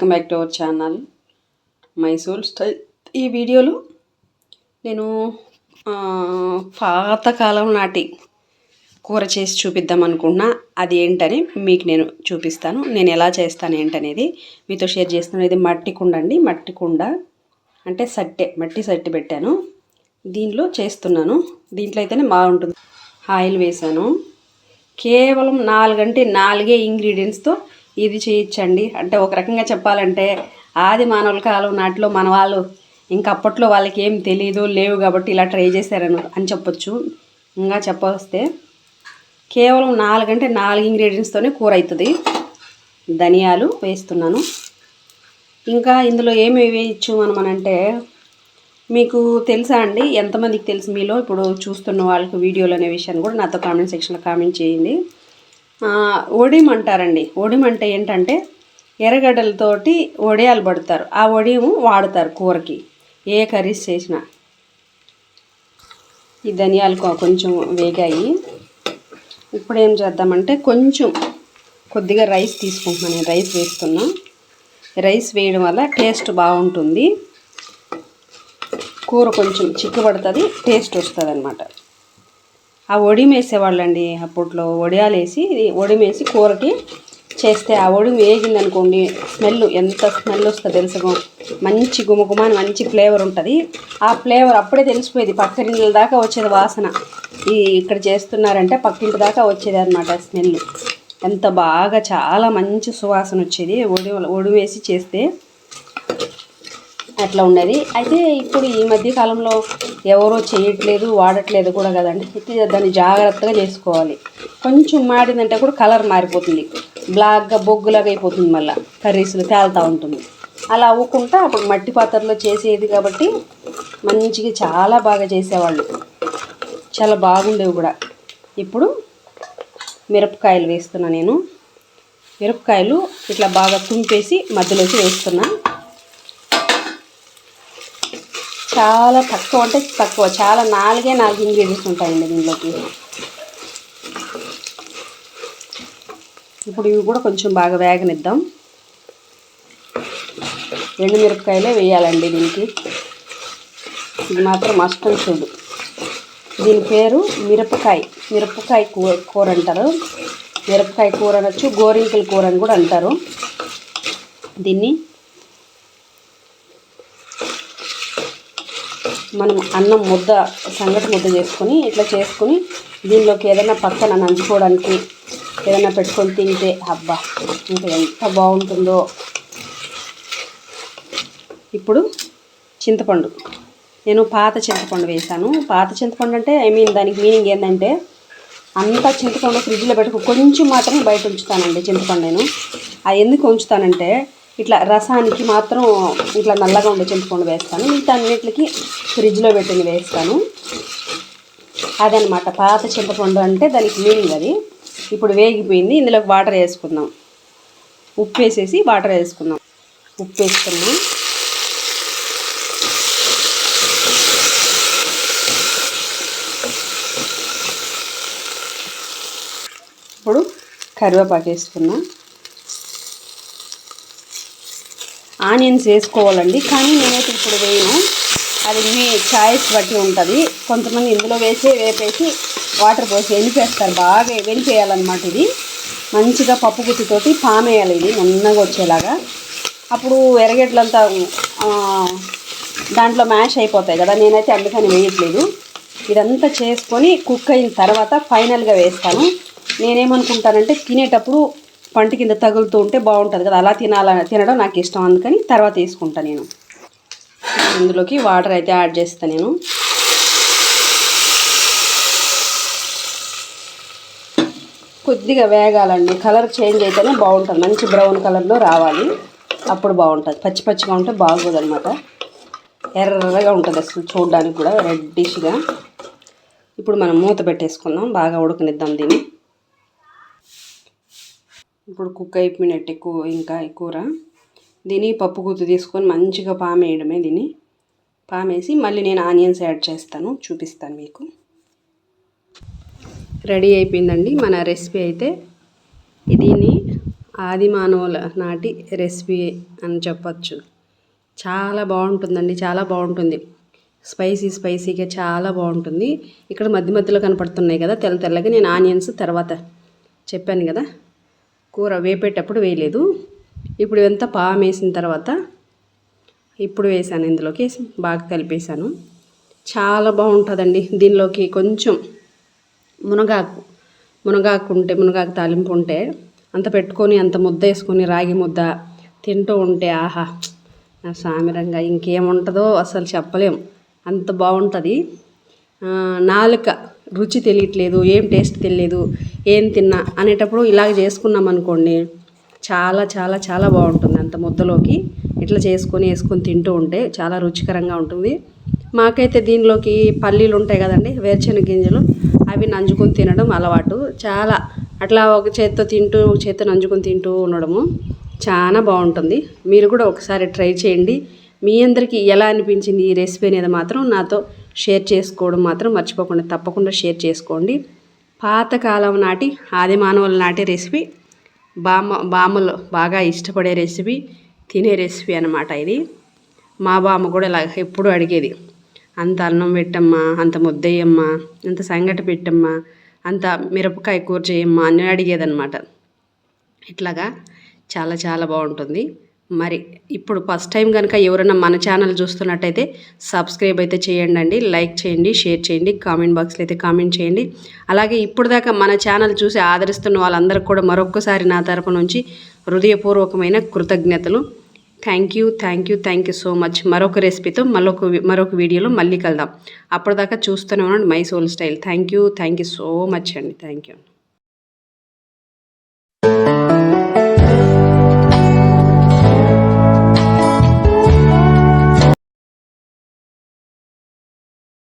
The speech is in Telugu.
Welcome back to our channel. Mysore style. ఈ వీడియోలో నేను పాతకాలం నాటి కూర చేసి చూపిద్దాం అనుకున్నా. అది ఏంటని మీకు నేను చూపిస్తాను. నేను ఎలా చేస్తాను ఏంటనేది మీతో షేర్ చేస్తున్నాను. ఇది మట్టి కుండ అండి. మట్టి కుండ అంటే సట్టె. మట్టి సట్టె పెట్టాను. దీనిలో చేస్తున్నాను. దీంట్లో అయితేనే బాగుంటుంది. ఆయిల్ వేసాను కేవలం నాలుగంటే నాలుగే ఇంగ్రీడియంట్స్తో ఇది చేయొచ్చండి. అంటే ఒక రకంగా చెప్పాలంటే ఆది మానవుల కాలం నాటిలో మన వాళ్ళు ఇంకా అప్పట్లో వాళ్ళకి ఏం తెలియదు లేవు కాబట్టి ఇలా ట్రై చేశారని అని చెప్పొచ్చు. ఇంకా చెప్పొస్తే కేవలం నాలుగంటే నాలుగు ఇంగ్రీడియంట్స్తోనే కూర అవుతుంది ధనియాలు వేస్తున్నాను. ఇంకా ఇందులో ఏమి వేయచ్చు మనం అంటే మీకు తెలుసా అండి? ఎంతమందికి తెలుసు మీలో? ఇప్పుడు చూస్తున్న వాళ్ళకి వీడియోలు అనే విషయాన్ని కూడా నాతో కామెంట్ సెక్షన్లో కామెంట్ చేయండి. ఆ, ఒడిం అంటారండి అంటే ఏంటంటే ఎర్రగడ్డలతోటి వడియాలు పడతారు. ఆ ఒడియము వాడతారు కూరకి. ఏ కర్రీస్ చేసినా. ఈ ధనియాలు కొంచెం వేగాయి. ఇప్పుడు ఏం చేద్దామంటే కొంచెం కొద్దిగా రైస్ తీసుకుంటున్నాను. నేను రైస్ వేస్తున్నా. రైస్ వేయడం వల్ల టేస్ట్ బాగుంటుంది. కూర కొంచెం చిక్కుపడుతుంది టేస్ట్ వస్తుంది అనమాట ఆ ఒడిం వేసేవాళ్ళండి అప్పట్లో. వడియాలు వేసి ఇది వేసి కూరకి చేస్తే ఆ ఒడిం వేగిందనుకోండి స్మెల్ ఎంత స్మెల్ వస్తుందో తెలుసుకో మంచి గుమగుమాని మంచి ఫ్లేవర్ ఉంటుంది. ఆ ఫ్లేవర్ అప్పుడే తెలిసిపోయేది. పక్కరింటి దాకా వచ్చేది వాసన. ఈ ఇక్కడ చేస్తున్నారంటే పక్కింటి దాకా వచ్చేది అనమాట స్మెల్ ఎంత బాగా చాలా మంచి సువాసన వచ్చేది. ఒడి ఒడి వేసి చేస్తే అట్లా ఉండేది. అయితే ఇప్పుడు ఈ మధ్య కాలంలో ఎవరో చేయట్లేదు వాడట్లేదు కూడా కదండి. అయితే దాన్ని జాగ్రత్తగా చేసుకోవాలి. కొంచెం మాడిందంటే కూడా కలర్ మారిపోతుంది. బ్లాక్గా బొగ్గులాగా అయిపోతుంది మళ్ళీ. కర్రీస్లో తేలుతూ ఉంటుంది. అలా అవ్వకుండా అప్పుడు మట్టి పాత్రలో చేసేది కాబట్టి మంచిగా చాలా బాగా చేసేవాళ్ళు. చాలా బాగుండేవి కూడా. ఇప్పుడు మిరపకాయలు వేస్తున్నా నేను. మిరపకాయలు ఇట్లా బాగా తుంపేసి మధ్యలోకి వేస్తున్నా. చాలా తక్కువ అంటే తక్కువ. చాలా నాలుగే నాలుగు ఇంగ్రీడియంట్స్ ఉంటాయండి దీనిలోకి ఇప్పుడు ఇవి కూడా కొంచెం బాగా వేగనిద్దాం. ఎండు మిరపకాయలే వేయాలండి దీనికి. ఇది మాత్రం మస్ట్ చూడు దీని పేరు మిరపకాయ. మిరపకాయ కూర కూర అంటారు. మిరపకాయ కూర అనొచ్చు గోరింకల కూర అని కూడా అంటారు. దీన్ని మనం అన్నం ముద్ద సంగటి ముద్ద చేసుకొని ఇట్లా చేసుకొని దీనిలోకి ఏదైనా పక్కన నంచుకోవడానికి ఏదైనా పెట్టుకొని తింటే అబ్బా ఇంకా ఎంత బాగుంటుందో. ఇప్పుడు చింతపండు. నేను పాత చింతపండు వేశాను. పాత చింతపండు అంటే ఐ మీన్ దానికి మీనింగ్ ఏంటంటే అంతా చింతపండు ఫ్రిడ్జ్లో పెట్టుకు కొంచెం మాత్రమే బయట ఉంచుతానండి చింతపండు నేను. అది ఎందుకు ఉంచుతానంటే ఇట్లా రసానికి మాత్రం ఇట్లా నల్లగా ఉండే చింతపండు వేస్తాను. మిగతా అన్నిటికి ఫ్రిడ్జ్లో పెట్టింది వేస్తాను. అదనమాట పాత చింతపండు అంటే దానికి మీనింగ్ అది. ఇప్పుడు వేగిపోయింది. ఇందులోకి వాటర్ వేసుకుందాం. ఉప్పు వేసేసి వాటర్ వేసుకుందాం. ఉప్పు వేసుకున్నాం. ఇప్పుడు కరివేపాకు వేసుకున్నాను ఆనియన్స్ వేసుకోవాలండి. కానీ నేనైతే ఇప్పుడు వేయను. అది మీ చాయిస్ బట్టి ఉంటుంది. కొంతమంది ఇందులో వేసి వేపేసి వాటర్ పోసి వెనిపేస్తారు బాగా వెనిపేయాలన్నమాట ఇది. మంచిగా పప్పు గుత్తితోటి పామేయాలి ఇది నున్నగా వచ్చేలాగా. అప్పుడు ఎరగెట్లంతా దాంట్లో మ్యాష్ అయిపోతాయి కదా నేనైతే అందుకని వేయట్లేదు. ఇదంతా చేసుకొని కుక్ అయిన తర్వాత ఫైనల్గా వేస్తాను. నేనేమనుకుంటానంటే తినేటప్పుడు పంట కింద తగులుతూ ఉంటే బాగుంటుంది కదా. అలా తినాలని తినడం నాకు ఇష్టం. అందుకని తర్వాత వేసుకుంటాను నేను. ఇందులోకి వాటర్ అయితే యాడ్ చేస్తాను నేను. కొద్దిగా వేగాలండి. కలర్ చేంజ్ అయితేనే బాగుంటుంది. మంచి బ్రౌన్ కలర్లో రావాలి. అప్పుడు బాగుంటుంది. పచ్చి పచ్చిగా ఉంటే బాగోదు అనమాట ఎర్రగా ఉంటుంది అసలు చూడడానికి కూడా. రెడ్డిష్గా ఇప్పుడు మనం మూత పెట్టేసుకుందాం. బాగా ఉడకనిద్దాం దీన్ని. ఇప్పుడు కుక్ అయిపోయినట్టు ఎక్కువ ఇంకా ఈ కూర. దీన్ని పప్పు గుత్తు తీసుకొని మంచిగా పామేయడమే దీన్ని. పామేసి మళ్ళీ నేను ఆనియన్స్ యాడ్ చేస్తాను చూపిస్తాను మీకు. రెడీ అయిపోయిందండి మన రెసిపీ అయితే. దీన్ని ఆది మానవుల నాటి రెసిపీ అని చెప్పచ్చు. చాలా బాగుంటుందండి చాలా బాగుంటుంది. స్పైసీ స్పైసీగా చాలా బాగుంటుంది. ఇక్కడ మధ్య మధ్యలో కనపడుతున్నాయి కదా తెల్ల తెల్లగా. నేను ఆనియన్స్ తర్వాత చెప్పాను కదా. కూర వేపేటప్పుడు వేయలేదు. ఇప్పుడు ఇదంతా పాము వేసిన తర్వాత ఇప్పుడు వేసాను ఇందులోకి బాగా కలిపేసాను చాలా బాగుంటుందండి దీనిలోకి కొంచెం మునగాకు. మునగాకు ఉంటే మునగాకు తాలింపు ఉంటే అంత పెట్టుకొని అంత ముద్ద వేసుకొని రాగి ముద్ద తింటూ ఉంటే ఆహా నా సామిరంగా ఇంకేముంటుందో అసలు చెప్పలేం. అంత బాగుంటుంది. నాలుక రుచి తెలియట్లేదు ఏం టేస్ట్ తెలియలేదు ఏం తిన్నా అనేటప్పుడు ఇలాగ చేసుకున్నాం అనుకోండి చాలా చాలా చాలా బాగుంటుంది. అంత ముద్దలోకి ఇట్లా చేసుకొని వేసుకొని తింటూ ఉంటే చాలా రుచికరంగా ఉంటుంది. మాకైతే దీనిలోకి పల్లీలు ఉంటాయి కదండి వేరుశెనగ గింజలు అవి నంజుకొని తినడం అలవాటు. చాలా అట్లా ఒక చేత్తో తింటూ ఒక చేత్తో నంజుకొని తింటూ ఉండడము చాలా బాగుంటుంది. మీరు కూడా ఒకసారి ట్రై చేయండి. మీ అందరికీ ఎలా అనిపించింది ఈ రెసిపీ అనేది మాత్రం నాతో షేర్ చేసుకోవడం మాత్రం మర్చిపోకుండా తప్పకుండా షేర్ చేసుకోండి. పాతకాలం నాటి ఆది మానవుల నాటి రెసిపీ బామ్మ బామ్మలు బాగా ఇష్టపడే రెసిపీ తినే రెసిపీ అన్నమాట ఇది. మా బామ్మ కూడా ఇలా ఎప్పుడు అడిగేది. అంత అన్నం పెట్టమ్మా అంత ముద్దయ్యమ్మా అంత సంగటి పెట్టమ్మా అంత మిరపకాయ కూర చేయమ్మా అని అడిగేదనమాట ఇట్లాగా చాలా చాలా బాగుంటుంది. మరి ఇప్పుడు ఫస్ట్ టైం కనుక ఎవరైనా మన ఛానల్ చూస్తున్నట్టయితే సబ్స్క్రైబ్ అయితే చేయండి అండి లైక్ చేయండి షేర్ చేయండి కామెంట్ బాక్స్లో అయితే కామెంట్ చేయండి. అలాగే ఇప్పుడు దాకా మన ఛానల్ చూసి ఆదరిస్తున్న వాళ్ళందరికీ కూడా మరొక్కసారి నా తరపు నుంచి హృదయపూర్వకమైన కృతజ్ఞతలు. Thank you thank you thank you so much మరొక రెసిపీతో మరొక మరొక వీడియోలో మళ్ళీ కలుద్దాం. అప్పటిదాకా చూస్తూనే ఉండండి my soul style thank you thank you so much అండి. Thank you